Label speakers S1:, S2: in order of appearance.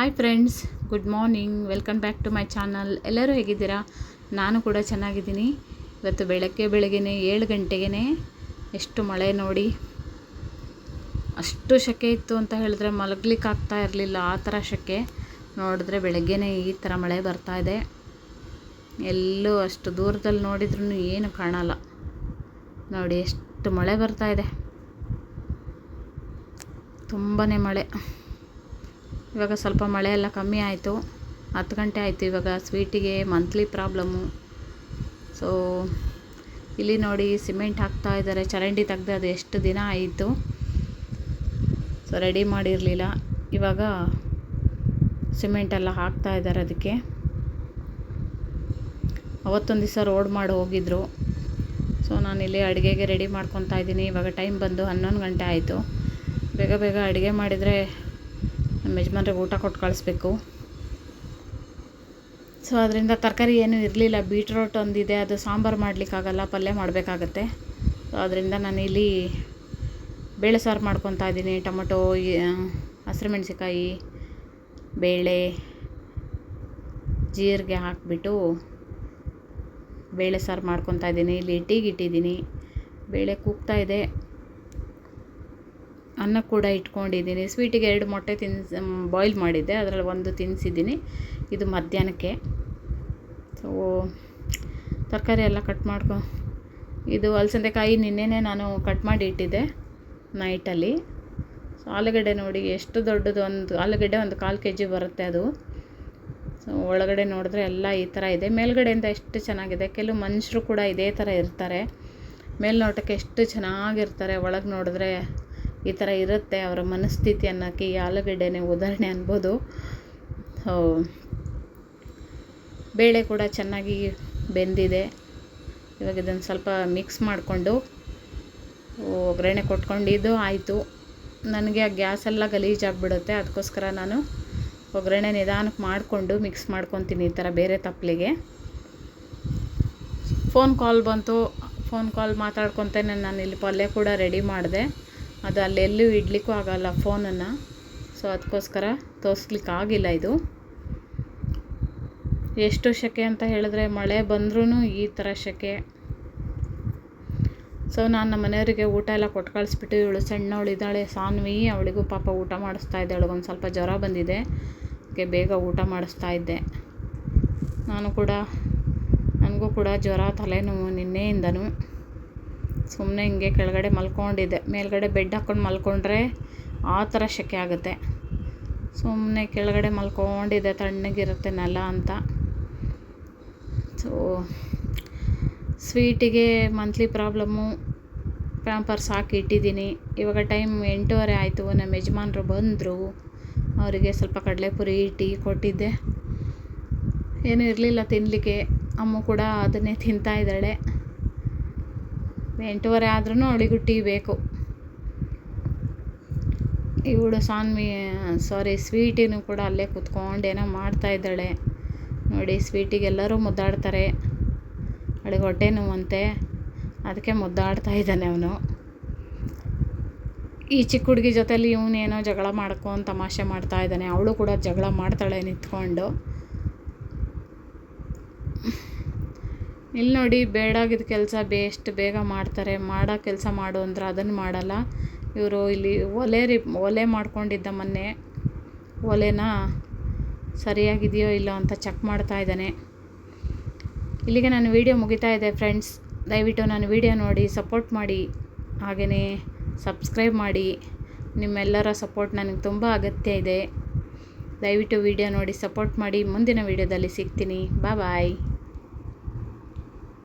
S1: Hi friends good morning welcome back to my channel ಎಲ್ಲರೂ ಹೇಗಿದ್ದೀರಾ? ನಾನು ಕೂಡ ಚೆನ್ನಾಗಿದ್ದೀನಿ. ಇವತ್ತು ಬೆಳಗ್ಗೆ ಬೆಳಗ್ಗೆ ಏಳು ಗಂಟೆಗೆ ಎಷ್ಟು ಮಳೆ ನೋಡಿ. ಅಷ್ಟು ಶೆಕೆ ಇತ್ತು ಅಂತ ಹೇಳಿದ್ರೆ ಮಲಗ್ಲಿಕ್ಕೆ ಆಗ್ತಾ ಇರಲಿಲ್ಲ. ಆ ಥರ ಶೆಕೆ. ನೋಡಿದ್ರೆ ಬೆಳಗ್ಗೆನೇ ಈ ಥರ ಮಳೆ ಬರ್ತಾ ಇದೆ. ಎಲ್ಲೂ ಅಷ್ಟು ದೂರದಲ್ಲಿ ನೋಡಿದ್ರೂ ಏನು ಕಾಣಲ್ಲ. ನೋಡಿ, ಎಷ್ಟು ಮಳೆ ಬರ್ತಾ ಇದೆ. ತುಂಬಾ ಮಳೆ. ಇವಾಗ ಸ್ವಲ್ಪ ಮಳೆ ಎಲ್ಲ ಕಮ್ಮಿ ಆಯಿತು. ಹತ್ತು ಗಂಟೆ ಆಯಿತು ಇವಾಗ ಸ್ವೀಟಿಗೆ ಮಂತ್ಲಿ ಪ್ರಾಬ್ಲಮ್ಮು ಸೊ ಇಲ್ಲಿ ನೋಡಿ ಸಿಮೆಂಟ್ ಹಾಕ್ತಾ ಇದ್ದಾರೆ. ಚರಂಡಿ ತೆಗ್ದು ಅದು ಎಷ್ಟು ದಿನ ಆಯಿತು? ಸೊ ರೆಡಿ ಮಾಡಿರಲಿಲ್ಲ. ಇವಾಗ ಸಿಮೆಂಟ್ ಎಲ್ಲ ಹಾಕ್ತಾ ಇದ್ದಾರೆ ಅದಕ್ಕೆ. ಅವತ್ತೊಂದು ದಿವಸ ರೋಡ್ ಮಾಡಿ ಹೋಗಿದ್ರು. ಸೊ ಇಲ್ಲಿ ಅಡುಗೆಗೆ ರೆಡಿ ಮಾಡ್ಕೊತಾ ಇದ್ದೀನಿ. ಇವಾಗ ಟೈಮ್ ಬಂದು ಹನ್ನೊಂದು ಗಂಟೆ ಆಯಿತು. ಬೇಗ ಬೇಗ ಅಡುಗೆ ಮಾಡಿದರೆ ನಮ್ಮ ಯಜಮಾನ್ರಿಗೆ ಊಟ ಕೊಟ್ಟು ಕಳಿಸ್ಬೇಕು. ಸೊ ಅದರಿಂದ ತರಕಾರಿ ಏನೂ ಇರಲಿಲ್ಲ. ಬೀಟ್ರೋಟ್ ಒಂದಿದೆ, ಅದು ಸಾಂಬಾರು ಮಾಡಲಿಕ್ಕಾಗಲ್ಲ, ಪಲ್ಯ ಮಾಡಬೇಕಾಗತ್ತೆ. ಸೊ ಅದರಿಂದ ನಾನು ಇಲ್ಲಿ ಬೇಳೆ ಸಾರು ಮಾಡ್ಕೊತಾ ಇದ್ದೀನಿ. ಟೊಮೊಟೊ ಹಸಿರು ಮೆಣಸಿಕಾಯಿ ಬೇಳೆ, ಜೀರಿಗೆ ಹಾಕಿಬಿಟ್ಟು ಬೇಳೆ ಸಾರು ಮಾಡ್ಕೊತಾ ಇದ್ದೀನಿ. ಇಲ್ಲಿ ಟೀಗೆ ಬೇಳೆ ಕೂಗ್ತಾ ಇದೆ. ಅನ್ನ ಕೂಡ ಇಟ್ಕೊಂಡಿದ್ದೀನಿ. ಸ್ವೀಟಿಗೆ ಎರಡು ಮೊಟ್ಟೆ ತಿನ್ಸ್ ಬಾಯ್ಲ್ ಮಾಡಿದ್ದೆ. ಅದರಲ್ಲಿ ಒಂದು ತಿನ್ನಿಸಿದ್ದೀನಿ ಇದು ಮಧ್ಯಾಹ್ನಕ್ಕೆ. ಸೊ ತರಕಾರಿ ಎಲ್ಲ ಕಟ್ ಮಾಡ್ಕೊ, ಇದು ಅಲಸಂದೆಕಾಯಿ ನಿನ್ನೆನೇ ನಾನು ಕಟ್ ಮಾಡಿ ಇಟ್ಟಿದ್ದೆ ನೈಟಲ್ಲಿ ಸೊ ಆಲೂಗಡ್ಡೆ ನೋಡಿ ಎಷ್ಟು ದೊಡ್ಡದು ಒಂದು, ಆಲೂಗಡ್ಡೆ ಒಂದು ಕಾಲು ಕೆ ಜಿ ಬರುತ್ತೆ ಅದು. ಸೊ ಒಳಗಡೆ ನೋಡಿದ್ರೆ ಎಲ್ಲ ಈ ಥರ ಇದೆ. ಮೇಲ್ಗಡೆಯಿಂದ ಎಷ್ಟು ಚೆನ್ನಾಗಿದೆ. ಕೆಲವು ಮನುಷ್ಯರು ಕೂಡ ಇದೇ ಥರ ಇರ್ತಾರೆ. ಮೇಲ್ನೋಟಕ್ಕೆ ಎಷ್ಟು ಚೆನ್ನಾಗಿರ್ತಾರೆ. ಒಳಗೆ ನೋಡಿದ್ರೆ ಈ ಥರ ಇರುತ್ತೆ ಅವರ ಮನಸ್ಥಿತಿ ಅನ್ನೋಕ್ಕೆ ಈ ಆಲೂಗಡ್ಡೆನೇ ಉದಾಹರಣೆ ಅನ್ಬೋದು. ಬೇಳೆ ಕೂಡ ಚೆನ್ನಾಗಿ ಬೆಂದಿದೆ. ಇವಾಗ ಇದನ್ನು ಸ್ವಲ್ಪ ಮಿಕ್ಸ್ ಮಾಡಿಕೊಂಡು ಒಗ್ಗರಣೆ ಕೊಟ್ಕೊಂಡಿದ್ದು ಆಯಿತು. ನನಗೆ ಆ ಗ್ಯಾಸೆಲ್ಲ ಗಲೀಜಾಗಿಬಿಡುತ್ತೆ ಅದಕ್ಕೋಸ್ಕರ ನಾನು ಒಗ್ಗರಣೆ ನಿಧಾನಕ್ಕೆ ಮಾಡಿಕೊಂಡು ಮಿಕ್ಸ್ ಮಾಡ್ಕೊತೀನಿ ಈ ಥರ ಬೇರೆ ತಪ್ಪಲಿಗೆ ಫೋನ್ ಕಾಲ್ ಬಂತು ಫೋನ್ ಕಾಲ್ ಮಾತಾಡ್ಕೊತೇನೆ ನಾನು, ಇಲ್ಲಿ ಪಲ್ಯ ಕೂಡ ರೆಡಿ ಮಾಡಿದೆ. ಅದು ಅಲ್ಲೆಲ್ಲೂ ಇಡಲಿಕ್ಕೂ ಆಗೋಲ್ಲ ಫೋನನ್ನು. ಸೊ ಅದಕ್ಕೋಸ್ಕರ ತೋರಿಸ್ಲಿಕ್ಕೆ ಆಗಿಲ್ಲ ಇದು. ಎಷ್ಟು ಸೆಕೆ ಅಂತ ಹೇಳಿದ್ರೆ ಮಳೆ ಬಂದ್ರೂ ಈ ಥರ ಸೆಕೆ ಸೊ ನಾನು ನಮ್ಮ ಮನೆಯವರಿಗೆ ಊಟ ಎಲ್ಲ ಕೊಟ್ಟು ಕಳಿಸ್ಬಿಟ್ಟು ಇವಳು ಸಣ್ಣವಳು ಇದ್ದಾಳೆ, ಸಾನ್ವಿ, ಅವಳಿಗೂ ಪಾಪ ಊಟ ಮಾಡಿಸ್ತಾ ಇದ್ದೆ. ಅವಳಿಗೊಂದು ಸ್ವಲ್ಪ ಜ್ವರ ಬಂದಿದೆ. ಅದಕ್ಕೆ ಬೇಗ ಊಟ ಮಾಡಿಸ್ತಾ ಇದ್ದೆ. ನಾನು ಕೂಡ, ನನಗೂ ಕೂಡ ಜ್ವರ, ತಲೆನೋವು ನಿನ್ನೆಯಿಂದನೂ. ಸುಮ್ಮನೆ ಹಿಂಗೆ ಕೆಳಗಡೆ ಮಲ್ಕೊಂಡಿದ್ದೆ. ಮೇಲ್ಗಡೆ ಬೆಡ್ ಹಾಕ್ಕೊಂಡು ಮಲ್ಕೊಂಡ್ರೆ ಆ ಥರ ಸೆಕೆ ಆಗುತ್ತೆ. ಸುಮ್ಮನೆ ಕೆಳಗಡೆ ಮಲ್ಕೊಂಡಿದ್ದೆ, ತಣ್ಣಗಿರುತ್ತೆ ನೆಲ ಅಂತ. ಸೊ ಸ್ವೀಟಿಗೆ ಮಂತ್ಲಿ ಪ್ರಾಬ್ಲಮ್ಮು ಪ್ಯಾಂಪರ್ಸ್ ಹಾಕಿ ಇಟ್ಟಿದ್ದೀನಿ. ಇವಾಗ ಟೈಮ್ ಎಂಟೂವರೆ ಆಯಿತು. ನಮ್ಮ ಯಜಮಾನ್ರು ಬಂದರು. ಅವರಿಗೆ ಸ್ವಲ್ಪ ಕಡಲೆಪುರಿ ಟೀ ಕೊಟ್ಟಿದ್ದೆ. ಏನೂ ಇರಲಿಲ್ಲ ತಿನ್ನಲಿಕ್ಕೆ ಅಮ್ಮ ಕೂಡ ಅದನ್ನೇ ತಿಂತಾ ಇದ್ದಾಳೆ. ಎಂಟೂವರೆ ಆದ್ರೂ ಅವಳಿಗೂ ಟೀ ಬೇಕು. ಇವಳು ಸಾನ್ವಿ ಸಾರಿ ಸ್ವೀಟಿನೂ ಕೂಡ ಅಲ್ಲೇ ಕೂತ್ಕೊಂಡು ಮಾಡ್ತಾ ಇದ್ದಾಳೆ. ನೋಡಿ, ಸ್ವೀಟಿಗೆ ಎಲ್ಲರೂ ಮುದ್ದಾಡ್ತಾರೆ. ಅವಳಿಗೆ ಹೊಟ್ಟೆ ನೋವಂತೆ. ಅದಕ್ಕೆ ಮುದ್ದಾಡ್ತಾ ಇದ್ದಾನೆ ಅವನು. ಈ ಚಿಕ್ಕ ಹುಡುಗಿ ಜೊತೆಲಿ ಇವನೇನೋ ಜಗಳ ಮಾಡ್ಕೊಂಡು ತಮಾಷೆ ಮಾಡ್ತಾ ಇದ್ದಾನೆ. ಅವಳು ಕೂಡ ಜಗಳ ಮಾಡ್ತಾಳೆ ನಿಂತ್ಕೊಂಡು. ಇಲ್ಲಿ ನೋಡಿ ಬೇಡಾಗಿದ್ದ ಕೆಲಸ ಬೇಸ್ಟ್ ಬೇಗ ಮಾಡ್ತಾರೆ, ಮಾಡೋ ಕೆಲಸ ಮಾಡು ಅಂದ್ರೆ ಅದನ್ನು ಮಾಡಲ್ಲ. ಇವರು ಇಲ್ಲಿ ಒಲೆ ರಿ, ಒಲೆ ಮಾಡ್ಕೊಂಡಿದ್ದ ಮೊನ್ನೆ. ಒಲೆನ ಸರಿಯಾಗಿದೆಯೋ ಇಲ್ಲೋ ಅಂತ ಚೆಕ್ ಮಾಡ್ತಾ ಇದ್ದಾನೆ. ಇಲ್ಲಿಗೆ ನಾನು ವೀಡಿಯೋ ಮುಗಿತಾ ಇದೆ ಫ್ರೆಂಡ್ಸ್ ದಯವಿಟ್ಟು ನಾನು ವೀಡಿಯೋ ನೋಡಿ ಸಪೋರ್ಟ್ ಮಾಡಿ. ಹಾಗೆಯೇ ಸಬ್ಸ್ಕ್ರೈಬ್ ಮಾಡಿ. ನಿಮ್ಮೆಲ್ಲರ ಸಪೋರ್ಟ್ ನನಗೆ ತುಂಬ ಅಗತ್ಯ ಇದೆ. ದಯವಿಟ್ಟು ವೀಡಿಯೋ ನೋಡಿ ಸಪೋರ್ಟ್ ಮಾಡಿ. ಮುಂದಿನ ವೀಡಿಯೋದಲ್ಲಿ ಸಿಗ್ತೀನಿ. ಬಾಯ್